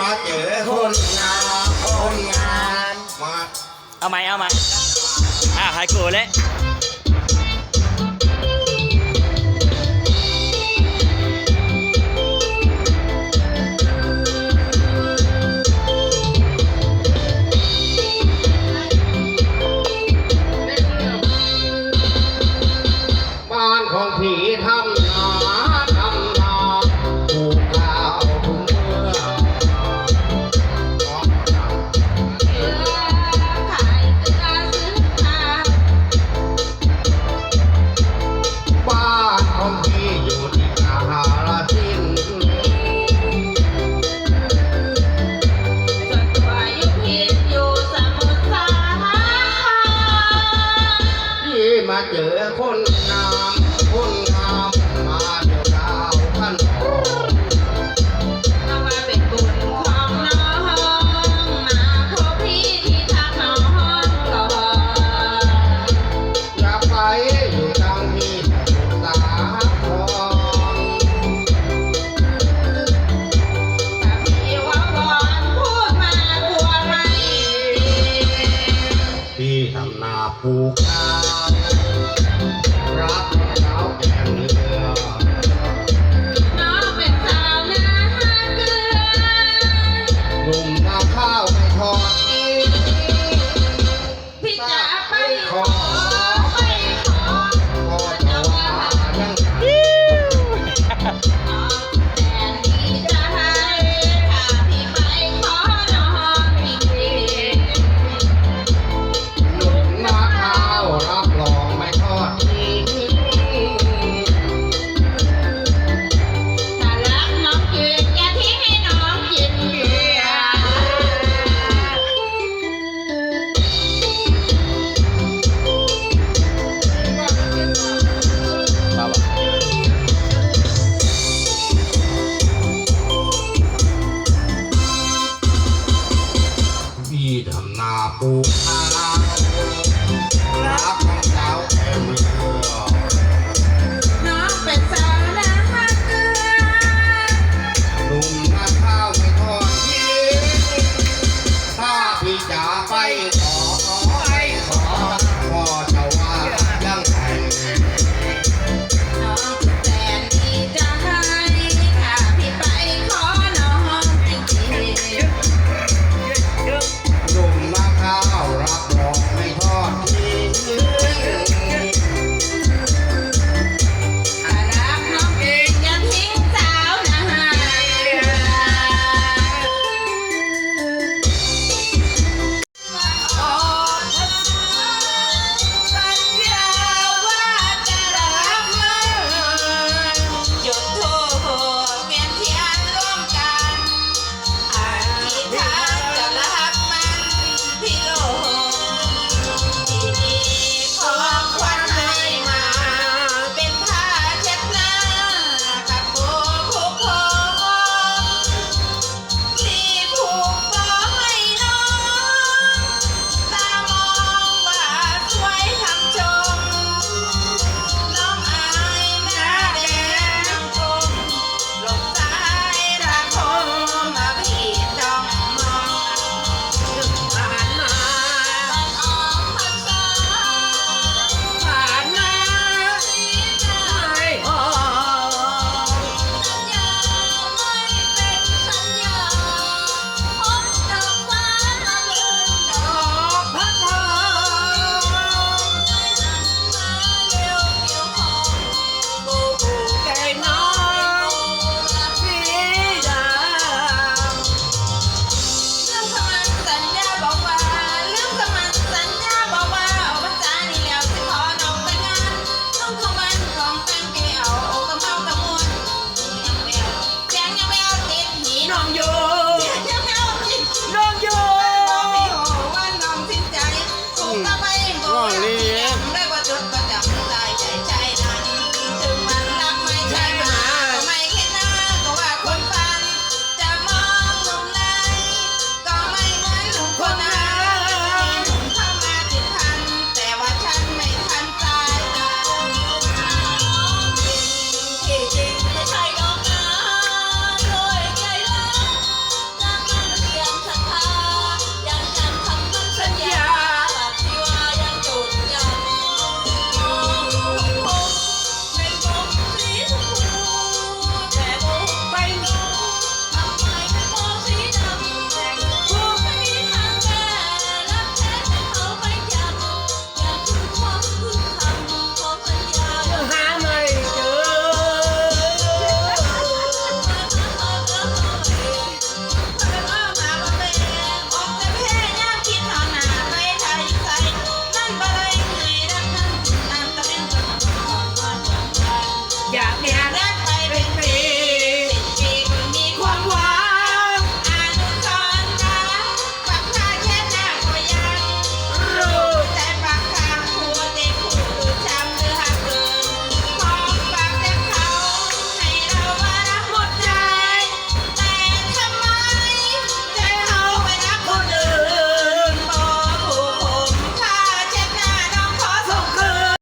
มาเจอคนงามคนงามมา เอาไหมเอาไหมอะหายกูเลย ที่ทำนาปูกขารับเช้าแกงเรือ น้องเป็นสาวนาเกลือ ห ที่ทำนาปูกา